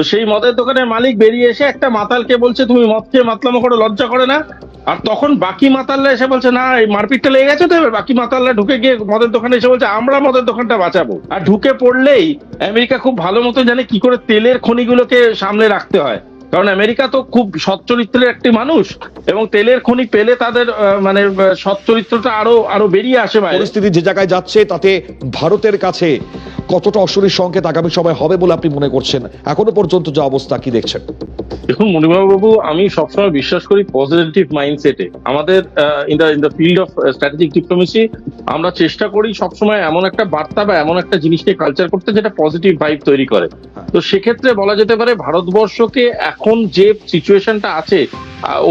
তো সেই মদের দোকানের মালিক বেরিয়ে এসে একটা মাতালকে বলছে তুমি মদ খেয়ে মাতলামো করে লজ্জা করে না? আর তখন বাকি মাতালরা এসে বলছে না এই মারপিটটা লেগে গেছে তো এবার। বাকি মাতালরা ঢুকে গিয়ে মদের দোকানে এসে বলছে আমরা মদের দোকানটা বাঁচাবো। আর ঢুকে পড়লেই আমেরিকা খুব ভালো মতো জানে কি করে তেলের খনিগুলোকে সামনে রাখতে হয়। কারণ আমেরিকা তো খুব সৎ চরিত্রের একটি মানুষ এবং তেলের খনি পেলে তাদের মানে আহ, সৎ চরিত্রটা আরও আরও বেরিয়ে আসে পরিস্থিতি যে জায়গায় যাচ্ছে তাতে ভারতের কাছে কতটা অশরীর সংকেত আগামী সময় হবে বলে আপনি মনে করছেন? এখনও পর্যন্ত যে অবস্থা, কি দেখছেন? দেখুন মণিবাবু বাবু আমি সবসময় বিশ্বাস করি পজিটিভ মাইন্ডসেটে আমাদের in the in the field of strategic diplomacy আমরা চেষ্টা করি সবসময় এমন একটা বার্তা বা এমন একটা জিনিসকে কালচার করতে যেটা পজিটিভ ভাইব তৈরি করে। তো সেক্ষেত্রে বলা যেতে পারে ভারতবর্ষকে এখন যে সিচুয়েশনটা আছে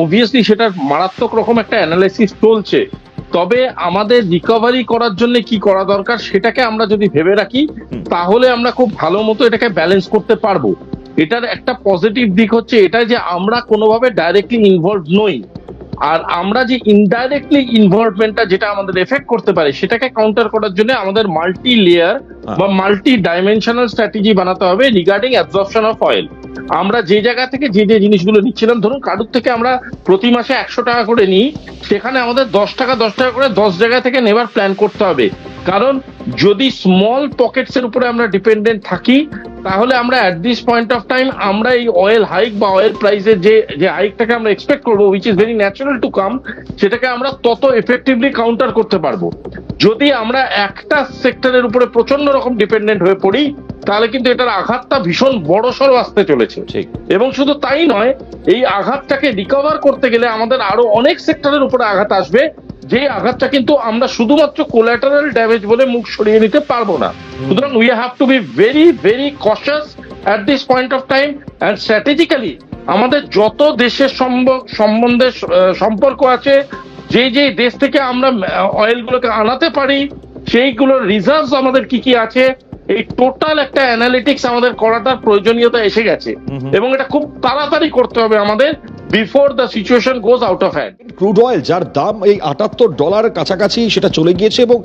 অবভিয়াসলি সেটার মারাত্মক রকম একটা অ্যানালাইসিস চলছে। তবে আমাদের রিকভারি করার জন্য কি করা দরকার সেটাকে আমরা যদি ভেবে রাখি তাহলে আমরা খুব ভালো মতো এটাকে ব্যালেন্স করতে পারব। এটার একটা পজিটিভ দিক হচ্ছে এটা যে আমরা কোনোভাবে ডাইরেক্টলি ইনভলভ নই। আর আমরা যে ইনডাইরেক্টলি ইনভলভমেন্টটা যেটা আমাদের এফেক্ট করতে পারে সেটাকে কাউন্টার করার জন্য আমাদের মাল্টি লেয়ার বা মাল্টি ডাইমেনশনাল স্ট্র্যাটেজি বানাতে হবে রিগার্ডিং অ্যাবজর্পশন অফ অয়েল আমরা যে জায়গা থেকে যে যে জিনিসগুলো নিচ্ছিলাম, ধরুন কারুর থেকে আমরা প্রতি মাসে একশো টাকা করে নিই, সেখানে আমাদের দশ টাকা দশ টাকা করে দশ জায়গা থেকে নেবার প্ল্যান করতে হবে। কারণ যদি স্মল পকেটস এর উপরে আমরা ডিপেন্ডেন্ট থাকি তাহলে আমরা at this point of time আমরা এই অয়েল হাইক বা অয়েল প্রাইসের যে যে হাইকটাকে আমরা এক্সপেক্ট করব which is very natural to come সেটাকে আমরা তত এফেক্টিভলি কাউন্টার করতে পারব। যদি আমরা একটা সেক্টরের উপরে প্রচণ্ড রকম ডিপেন্ডেন্ট হয়ে পড়ি তাহলে কিন্তু এটার আঘাতটা ভীষণ বড় সড়ো আসতে চলেছে। ঠিক। এবং শুধু তাই নয় এই আঘাতটাকে রিকভার করতে গেলে আমাদের আরও অনেক সেক্টরের উপরে আঘাত আসবে যে আঘাতটা কিন্তু আমরা শুধুমাত্র কোলাটারাল ড্যামেজ বলে মুখ সরিয়ে নিতে পারব না। সুতরাং we have to be very very cautious at this point of time and strategically আমাদের যত দেশের সম্ব- সম্বন্ধে সম্পর্ক আছে যে যে দেশ থেকে আমরা অয়েলগুলোকে আনাতে পারি সেইগুলোর রিজার্ভস আমাদের কি কি আছে এই টোটাল একটা অ্যানালিটিক্স আমাদের করাটার প্রয়োজনীয়তা এসে গেছে। এবং এটা খুব তাড়াতাড়ি করতে হবে আমাদের before the situation goes out of hand crude oil যার দাম এই আটাত্তর ডলারের কাছাকাছি সেটা চলে গিয়েছে এবং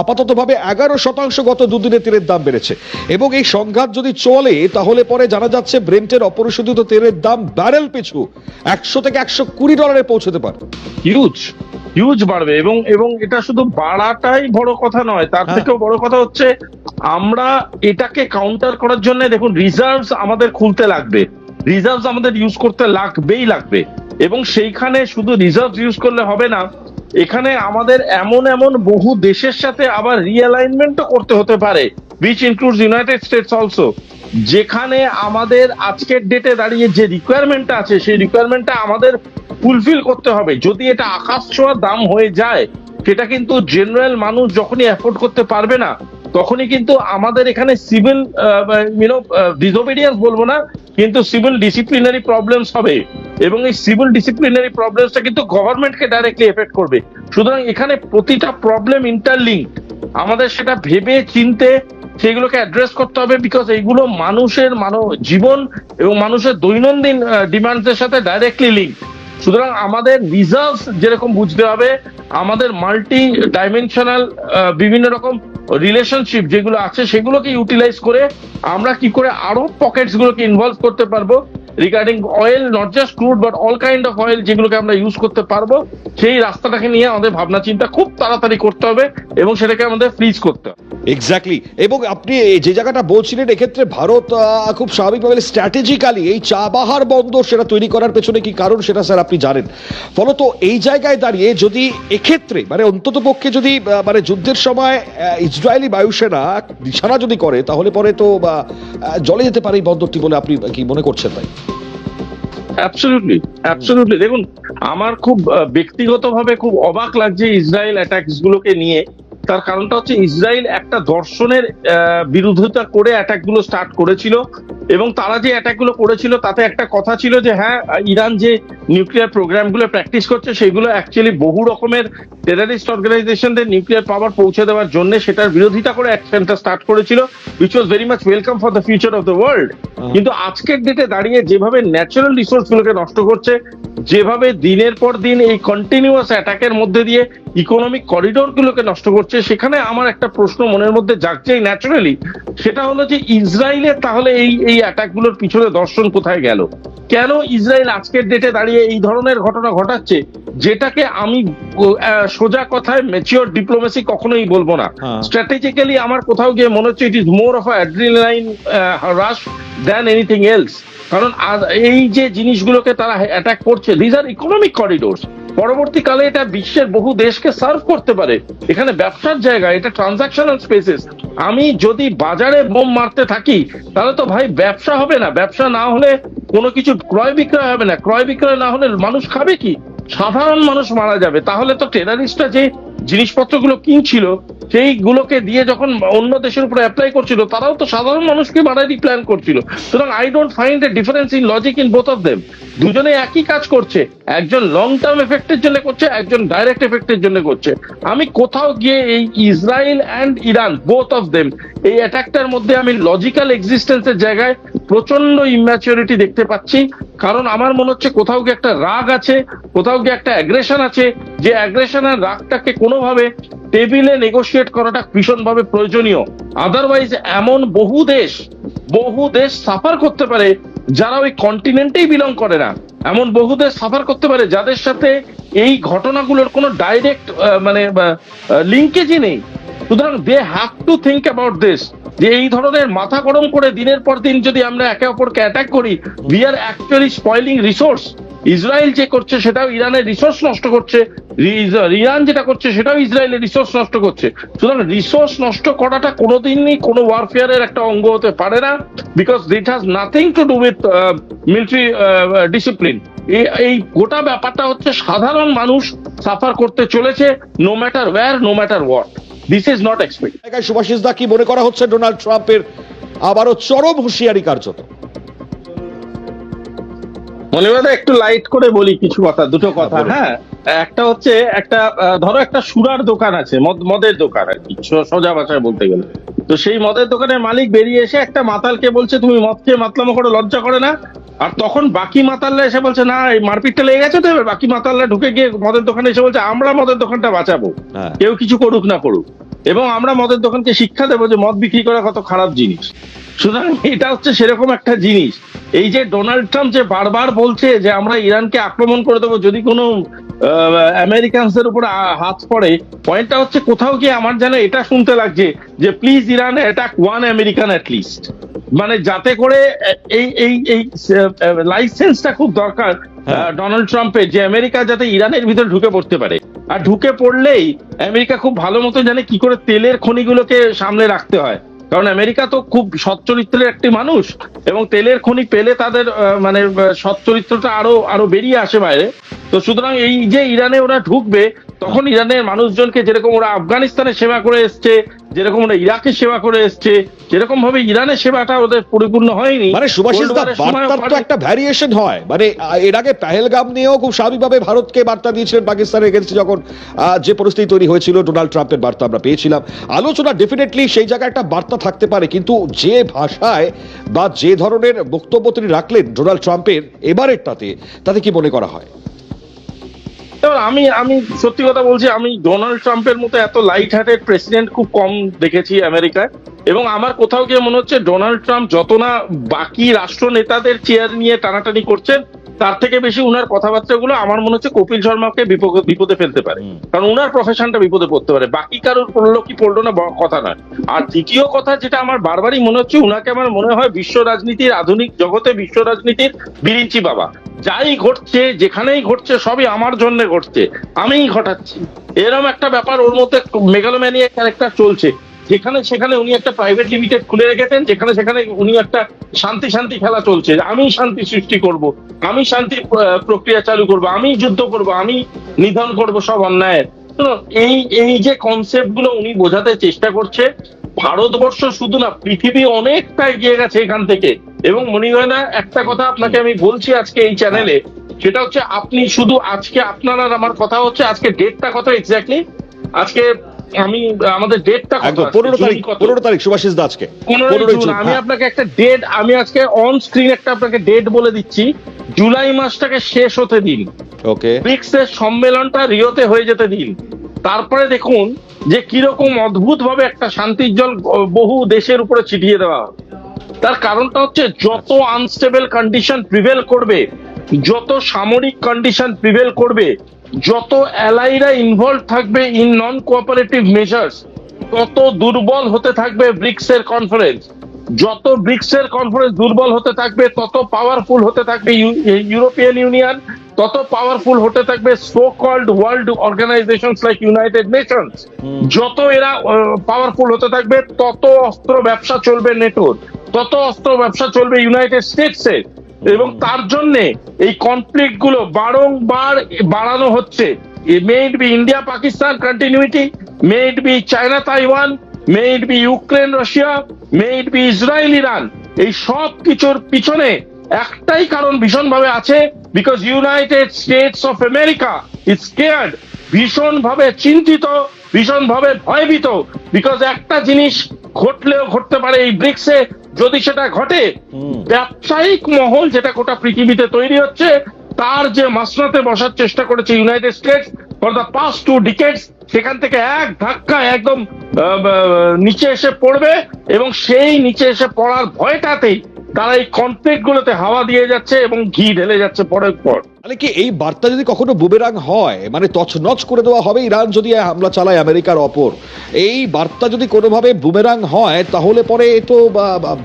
আপাতত ভাবে এগারো শতাংশ গত দুদিনে তেলের দাম বেড়েছে। এবং এই সংঘাত যদি চলে তাহলে পরে জানা যাচ্ছে ব্রেন্টের অপরিশোধিত তেলের দাম ব্যারেল পিছু একশো থেকে একশো কুড়ি ডলারে পৌঁছতে পারে। হিউজ হিউজ বাড়বে এবং এবং এটা শুধু বাড়াটাই বড় কথা নয় তার হ্যাঁ। থেকেও বড় কথা হচ্ছে আমরা এটাকে কাউন্টার করার জন্য দেখুন রিজার্ভস আমাদের খুলতে লাগবে। রিজার্ভস আমাদের ইউজ করতে লাগবেই লাগবে। এবং সেইখানে শুধু রিজার্ভ ইউজ করলে হবে না, এখানে আমাদের এমন এমন বহু দেশের সাথে আবার রিঅ্যালাইনমেন্টও করতে হতে পারে which includes United States also যেখানে আমাদের আজকের ডেটে দাঁড়িয়ে যে রিকোয়ারমেন্টটা আছে, সেই রিকোয়ারমেন্টটা আমাদের ফুলফিল করতে হবে। যদি এটা আকাশ ছোঁয়া দাম হয়ে যায়, সেটা কিন্তু জেনারেল মানুষ যখনই অ্যাফোর্ড করতে পারবে না, তখনই কিন্তু আমাদের এখানে সিভিল ইউনো ডিসোবিডিয়েন্স বলব না কিন্তু সিভিল ডিসিপ্লিনারি প্রবলেমস হবে। এবং এই সিভিল ডিসিপ্লিনারি প্রবলেমসটা কিন্তু গভর্নমেন্টকে ডাইরেক্টলি এফেক্ট করবে। সুতরাং এখানে প্রতিটা প্রবলেম ইন্টারলিঙ্ক আমাদের সেটা ভেবে চিনতে সেগুলোকে অ্যাড্রেস করতে হবে বিকজ এইগুলো মানুষের মানব জীবন এবং মানুষের দৈনন্দিন ডিমান্ডসের সাথে ডাইরেক্টলি লিঙ্ক সুতরাং আমাদের রিজার্ভস যেরকম বুঝতে হবে, আমাদের মাল্টি ডাইমেনশনাল বিভিন্ন রকম রিলেশনশিপ যেগুলো আছে সেগুলোকে ইউটিলাইজ করে আমরা কি করে আরও পকেটস গুলোকে ইনভলভ করতে পারব। Regarding oil not just crude but all kind of oil যেগুলোকে আমরা ইউজ করতে পারব, সেই রাস্তাটাকে নিয়ে আমাদের ভাবনা চিন্তা খুব তাড়াতাড়ি করতে হবে এবং সেটাকে আমাদের ফ্রিজ করতে হবে। এক্স্যাক্টলি এবং আপনি যে জায়গাটা বলছিলেন, এক্ষেত্রে ভারত খুব স্বাভাবিকভাবে স্ট্র্যাটেজিক্যালি এই চাবাহার বন্দর সেটা তৈরি করার পেছনে কি কারণ সেটা স্যার আপনি জানেন। ফলত এই জায়গায় দাঁড়িয়ে যদি এক্ষেত্রে মানে অন্তত পক্ষে যদি মানে যুদ্ধের সময় ইসরায়েলি বায়ুসেনা নিশানা যদি করে, তাহলে পরে তো জলে যেতে পারে এই বন্দরটি বলে আপনি কি মনে করছেন ভাই? অ্যাবসলিউটলি অ্যাবসলিউটলি দেখুন, আমার খুব ব্যক্তিগতভাবে খুব অবাক লাগছে ইসরায়েল অ্যাটাকস গুলোকে নিয়ে। তার কারণটা হচ্ছে ইসরায়েল একটা দর্শনের বিরোধিতা করে অ্যাটাকগুলো স্টার্ট করেছিল। এবং তারা যে অ্যাটাকগুলো করেছিল তাতে একটা কথা ছিল যে হ্যাঁ ইরান যে নিউক্লিয়ার প্রোগ্রামগুলো প্র্যাকটিস করছে সেগুলো অ্যাকচুয়ালি বহু রকমের টেরারিস্ট অর্গানাইজেশনদের নিউক্লিয়ার পাওয়ার পৌঁছে দেওয়ার জন্য সেটার বিরোধিতা করে অ্যাকশনটা স্টার্ট করেছিল which was very much welcome for the future of the world কিন্তু আজকের ডেটে দাঁড়িয়ে যেভাবে ন্যাচারাল রিসোর্স গুলোকে নষ্ট করছে যেভাবে দিনের পর দিন এই কন্টিনিউয়াস অ্যাটাকের মধ্যে দিয়ে ইকোনমিক করিডোর গুলোকে নষ্ট করছে সেখানে আমার একটা প্রশ্ন মনের মধ্যে জাগছে ন্যাচারালি সেটা হলো যে ইসরায়েলের তাহলে এই এই এই অ্যাটাকগুলোর পিছনে দর্শন কোথায় গেল? কেন ইসরায়েল আজকের ডেটে দাঁড়িয়ে এই ধরনের ঘটনা ঘটাচ্ছে যেটাকে আমি সোজা কথায় ম্যাচিওর ডিপ্লোমেসি কখনোই বলব না। স্ট্র্যাটেজিক্যালি আমার কোথাও গিয়ে মনে হচ্ছে it is more of adrenaline rush than anything else কারণ এই যে জিনিসগুলোকে তারা অ্যাটাক করছে দিজ আর ইকোনমিক করিডোরস পরবর্তীকালে এটা বিশ্বের বহু দেশকে সার্ভ করতে পারে। এখানে ব্যবসার জায়গা, এটা ট্রানজাকশনাল স্পেসেস আমি যদি বাজারে বোম মারতে থাকি, তাহলে তো ভাই ব্যবসা হবে না। ব্যবসা না হলে কোনো কিছু ক্রয় বিক্রয় হবে না। ক্রয় বিক্রয় না হলে মানুষ খাবে কি? সাধারণ মানুষ মারা যাবে। তাহলে তো টেরারিস্টরা যে জিনিসপত্রগুলো কিনছিল, সেইগুলোকে দিয়ে যখন অন্য দেশের উপরে অ্যাপ্লাই করছিল, তারাও তো সাধারণ মানুষকে মারারই প্ল্যান করছিল। সুতরাং I don't find a difference in logic in both of them দুজনে একই কাজ করছে। একজন লং টার্ম এফেক্টের জন্য করছে, একজন ডাইরেক্ট এফেক্টের জন্য করছে। আমি কোথাও গিয়ে এই Israel and Iran both of them এই অ্যাটাকটার মধ্যে আমি লজিক্যাল এক্সিস্টেন্সের জায়গায় প্রচণ্ড ইম্যাচুরিটি দেখতে পাচ্ছি। কারণ আমার মনে হচ্ছে কোথাও গিয়ে একটা রাগ আছে, কোথাও গিয়ে একটা অ্যাগ্রেশন আছে, যে অ্যাগ্রেশন আর রাগটাকে কোনোভাবে টেবিলে নেগোশিয়েট করাটা ভীষণভাবে প্রয়োজনীয়। আদারওয়াইজ এমন বহু দেশ বহু দেশ সাফার করতে পারে যারা ওই কন্টিনেন্টেই বিলং করে না। এমন বহু দেশ সাফার করতে পারে যাদের সাথে এই ঘটনাগুলোর কোনো ডাইরেক্ট মানে লিঙ্কেজই নেই। সুতরাং they have to think about this যে এই ধরনের মাথা গরম করে দিনের পর দিন যদি আমরা একে অপরকে অ্যাটাক করি we are actually spoiling resource Israel যে করছে সেটাও ইরানের রিসোর্স নষ্ট করছে। ইরান যেটা করছে সেটাও ইসরায়েলের রিসোর্স নষ্ট করছে। সুতরাং রিসোর্স নষ্ট করাটা কোনোদিনই কোনো ওয়ারফেয়ারের একটা অঙ্গ হতে পারে না because that has nothing to do with military discipline এই গোটা ব্যাপারটা হচ্ছে সাধারণ মানুষ সাফার করতে চলেছে no matter war no matter what this is not expect Subhashis da কি মনে করা হচ্ছে? ডোনাল্ড ট্রাম্পের আবারও চরম হুঁশিয়ারি কার্যত। মনিবাদা একটু লাইট করে বলি কিছু কথা দুটো কথা। হ্যাঁ একটা হচ্ছে একটা ধরো একটা সুরার দোকান আছে মদ- মদের দোকান আর কি সোজা ভাষায় বলতে গেলে। তো সেই মদের দোকানের মালিক বেরিয়ে এসে একটা মাতালকে বলছে তুমি মদ খেয়ে মাতলামো করে লজ্জা করে না? আর তখন বাকি মাতালরা এসে বলছে না এই মারপিটটা লেগে গেছে তো বাকি মাতাল্লা ঢুকে গিয়ে মদের দোকানে এসে বলছে আমরা মদের দোকানটা বাঁচাবো। হ্যাঁ। কেউ কিছু করুক না করুক। এবং আমরা মদের দোকানকে শিক্ষা দেবো যে মদ বিক্রি করা কত খারাপ জিনিস। সুতরাং এটা হচ্ছে সেরকম একটা জিনিস। এই যে ডোনাল্ড ট্রাম্প যে বারবার বলছে যে আমরা ইরানকে আক্রমণ করে দেবো যদি কোনো আমেরিকানসের উপর হাত পড়ে পয়েন্টটা হচ্ছে কোথাও গিয়ে আমার যেন এটা শুনতে লাগছে যে please Iran attack one American at least. মানে যাতে করে এই এই এই লাইসেন্সটা খুব দরকার হ্যাঁ। ডোনাল্ড ট্রাম্পের যে আমেরিকা যাতে ইরানের ভিতরে ঢুকে পড়তে পারে। আর ঢুকে পড়লেই আমেরিকা খুব ভালো মতো জানে কি করে তেলের খনিগুলোকে সামনে রাখতে হয়। কারণ আমেরিকা তো খুব সৎ চরিত্রের একটি মানুষ এবং তেলের খনি পেলে তাদের মানে সৎ চরিত্রটা আরও আরও বেরিয়ে আসে বাইরে। তো সুতরাং এই যে ইরানে ওরা ঢুকবে তখন ইরানের মানুষজনকে যেরকম ওরা আফগানিস্তানে সেবা করে এসছে যেরকম ওরা ইরাকে সেবা করে এসছে যেরকম ভাবে ইরানের সেবাটা ওদের পরিপূর্ণ হয়নি। মানে সুভাষিস বার্তার তো একটা ভ্যারিয়েশন হয়। মানে এর আগে পেহেলগাম নিয়েও খুব স্বাভাবিকভাবে ভারতকে বার্তা দিয়েছিলেন পাকিস্তানের এগেনস্টে যখন যে পরিস্থিতি তৈরি হয়েছিল ডোনাল্ড ট্রাম্পের বার্তা আমরা পেয়েছিলাম। আলোচনা ডেফিনেটলি সেই জায়গায় একটা বার্তা থাকতে পারে কিন্তু যে ভাষায় বা যে ধরনের বক্তব্য তিনি রাখলেন ডোনাল্ড ট্রাম্পের এবারেরটাতে তাতে কি মনে করা হয়? আমি আমি সত্যি কথা বলছি আমি ডোনাল্ড ট্রাম্পের মতো এত লাইট হার্টেড প্রেসিডেন্ট খুব কম দেখেছি আমেরিকায়। এবং আমার কোথাও গিয়ে মনে হচ্ছে ডোনাল্ড ট্রাম্প যত না বাকি রাষ্ট্র নেতাদের চেয়ার নিয়ে টানাটানি করছেন তার থেকে বেশি উনার কথাবার্তাগুলো আমার মনে হচ্ছে কপিল শর্মাকে বিপদ- বিপদে ফেলতে পারে। কারণ উনার প্রফেশনটা বিপদে পড়তে পারে। বাকি কারোর পড়ল কি পড়ল না কথা নয়। আর দ্বিতীয় কথা যেটা আমার বারবারই মনে হচ্ছে উনাকে আমার মনে হয় বিশ্ব রাজনীতির আধুনিক জগতে বিশ্ব রাজনীতির বিরিঞ্চি বাবা। যাই ঘটছে, যেখানেই ঘটছে, সবই আমার জন্য ঘটছে। আমিই ঘটাচ্ছি। এরকম একটা ব্যাপার ওর মধ্যে মেগালোম্যানিয়া ক্যারেক্টার চলছে। যেখানে সেখানে উনি একটা প্রাইভেট লিমিটেড খুলে রেখেছেন, যেখানে সেখানে উনি একটা শান্তি শান্তি খেলা চলছে। আমি শান্তি সৃষ্টি করব, আমি শান্তি প্রক্রিয়া চালু করব, আমি যুদ্ধ করব, আমি নিধন করব সব অন্যায়ের। এই এই যে কনসেপ্টগুলো উনি বোঝাতে চেষ্টা করছে, ভারতবর্ষ শুধু না, পৃথিবী অনেকটা এগিয়ে গেছে এখান থেকে। এবং মনিগয়না একটা কথা আপনাকে আমি বলছি আজকে এই চ্যানেলে সেটা হচ্ছে আপনি শুধু আজকে আপনার আর আমার কথা হচ্ছে আজকে ডেটটা কত এক্স্যাক্টলি আজকে আমি আমাদের ডেটটা কত পনেরো তারিখ পনেরো তারিখ সুভাষিস দা আজকে জুন। আমি হ্যাঁ। আপনাকে একটা ডেট আমি আজকে অন স্ক্রিন একটা আপনাকে ডেট বলে দিচ্ছি। জুলাই মাসটাকে শেষ হতে দিন। ওকে ব্রিক্স এর সম্মেলনটা রিওতে হয়ে যেতে দিন। তারপরে দেখুন যে কীরকম অদ্ভুত ভাবে একটা শান্তির জল বহু দেশের উপরে ছিটিয়ে দেওয়া। হবে তার কারণটা হচ্ছে যত আনস্টেবল কন্ডিশন প্রিভেল করবে যত সামরিক কন্ডিশন প্রিভেল করবে যত অ্যালাইরা ইনভলভ থাকবে ইন নন কোঅপারেটিভ মেজার্স তত দুর্বল হতে থাকবে ব্রিক্স এর কনফারেন্স যত ব্রিক্স এর কনফারেন্স দুর্বল হতে থাকবে তত পাওয়ারফুল হতে থাকবে ইউরোপিয়ান ইউনিয়ন তত পাওয়ারফুল হতে থাকবে so called world organisation like United Nations যত এরা পাওয়ারফুল হতে থাকবে তত অস্ত্র ব্যবসা চলবে নেটোর। তত অস্ত্র ব্যবসা চলবে ইউনাইটেড স্টেটস এবং তার জন্য এই কনফ্লিক্টগুলো বারংবার বাড়ানো হচ্ছে। May be India Pakistan continuity may be China Taiwan may be Ukraine Russia may be Israel Iran এই সব কিছুর পিছনে একটাই কারণ ভীষণভাবে আছে because United States of America is scared ভীষণ ভাবে চিন্তিত ভীষণ ভাবে ভয়ভীত বিকজ একটা জিনিস ঘটলেও ঘটতে পারে এই ব্রিক্সে যদি সেটা ঘটে ব্যবসায়িক মহল যেটা গোটা পৃথিবীতে তৈরি হচ্ছে তার যে মাসনাতে বসার চেষ্টা করেছে United States for the past two decades সেখান থেকে এক ধাক্কা একদম নিচে এসে পড়বে এবং সেই নিচে এসে পড়ার ভয়টাতেই তারা এই কনফ্লিক্ট গুলোতে হাওয়া দিয়ে যাচ্ছে এবং ঘি ঢেলে যাচ্ছে পরের পর। তাহলে কি, এই বার্তা যদি কখনো বুমেরাং হয় মানে তছনছ করে দেওয়া হবে ইরান যদি হামলা চালায় আমেরিকার অপর এই বার্তা যদি কোনোভাবে বুমেরাং হয়, তাহলে পরে এ তো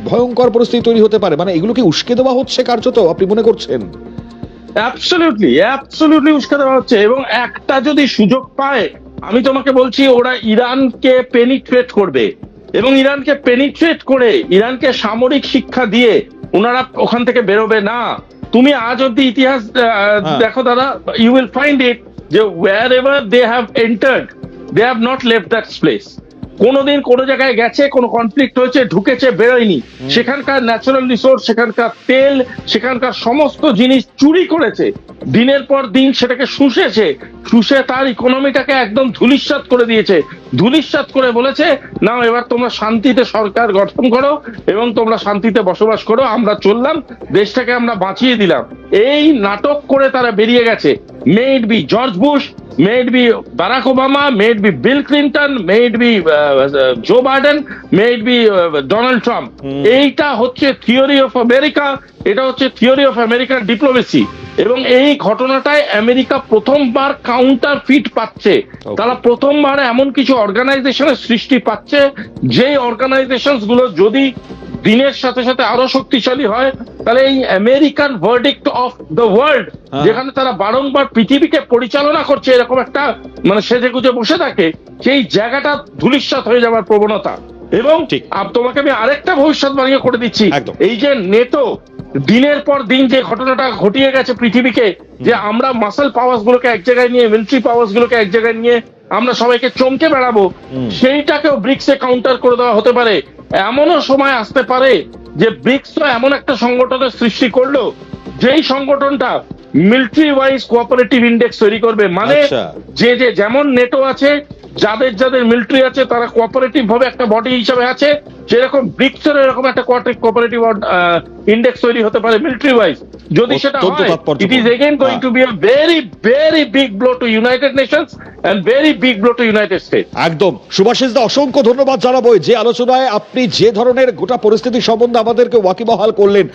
ভয়ঙ্কর পরিস্থিতি তৈরি হতে পারে। মানে এগুলো কি উস্কে দেওয়া হচ্ছে কার্যত, আপনি মনে করছেন? অ্যাবসলিউটলি অ্যাবসলিউটলি উস্কে দেওয়া হচ্ছে। এবং একটা যদি সুযোগ পায়, আমি তোমাকে বলছি, ওরা ইরানকে পেনিট্রেট করবে। এবং ইরানকে পেনিট্রেট করে, ইরানকে সামরিক শিক্ষা দিয়ে, ওনারা ওখান থেকে বেরোবে না। তুমি আজ অব্দি ইতিহাস হ্যাঁ। দেখো দাদা ইউ উইল ফাইন্ড ইট যে war ever they have entered they have not left that place কোনোদিন কোনো জায়গায় গেছে কোনো কনফ্লিক্ট হয়েছে ঢুকেছে বেরোয়নি। সেখানকার ন্যাচারাল রিসোর্স সেখানকার তেল সেখানকার সমস্ত জিনিস চুরি করেছে। দিনের পর দিন সেটাকে শুষেছে শুষে তার ইকোনমিটাকে একদম ধুলিস্বাত করে দিয়েছে। ধুলিস্বাত করে বলেছে না এবার তোমরা শান্তিতে সরকার গঠন করো এবং তোমরা শান্তিতে বসবাস করো আমরা চললাম দেশটাকে আমরা বাঁচিয়ে দিলাম। এই নাটক করে তারা বেরিয়ে গেছে। May be George Bush may it be Barack Obama, may it be Bill Clinton, may it be uh, Joe Biden, may it be uh, Donald Trump. এইটা হচ্ছে থিওরি অফ আমেরিকা এটা হচ্ছে থিওরি অফ আমেরিকান ডিপ্লোমেসি এবং এই ঘটনাটায় America প্রথমবার counter fit পাচ্ছে তারা প্রথমবার এমন কিছু অর্গানাইজেশনের সৃষ্টি পাচ্ছে যে অর্গানাইজেশনগুলো যদি দিনের সাথে সাথে আরও শক্তিশালী হয় তাহলে এই American verdict of the world. যেখানে তারা বারংবার পৃথিবীকে পরিচালনা করছে এরকম একটা মানে সেজে গুজে বসে থাকে সেই জায়গাটা ধুলিস্বাত হয়ে যাওয়ার প্রবণতা। এবং ঠিক। তোমাকে আমি আরেকটা ভবিষ্যৎবাণী করে দিচ্ছি। এই যে নেটো দিনের পর দিন যে ঘটনাটা ঘটিয়ে গেছে পৃথিবীকে যে আমরা মাসেল পাওয়ার্স গুলোকে এক জায়গায় নিয়ে মিলিটারি পাওয়ার্স গুলোকে এক জায়গায় নিয়ে আমরা সবাইকে চমকে বেড়াবো সেইটাকেও ব্রিক্সে কাউন্টার করে দেওয়া হতে পারে। এমনও সময় আসতে পারে যে ব্রিক্স এমন একটা সংগঠনের সৃষ্টি করল যেই সংগঠনটা মিলিটারি ওয়াইজ কোঅপারেটিভ ইন্ডেক্স তৈরি করবে মানে আচ্ছা। যে যে যেমন নেটো আছে যাদের যাদের মিলিটারি আছে তারা কোঅপারেটিভ ভাবে একটা বডি হিসাবে আছে। সেরকম ব্রিক্সের এরকম একটা কোঅপারেটিভ ইন্ডেক্স তৈরি হতে পারে মিলিটারি ওয়াইজ যদি সেটা হয় ইট ইজ এগেইন হ্যাঁ। To be a very very big blow to United Nations and very big blow to United States একদম। সুভাষিস দা অসংখ্য ধন্যবাদ জানাব। যে আলোচনায় আপনি যে ধরনের গোটা পরিস্থিতি সম্বন্ধে আমাদেরকে ওয়াকিবহাল করলেন।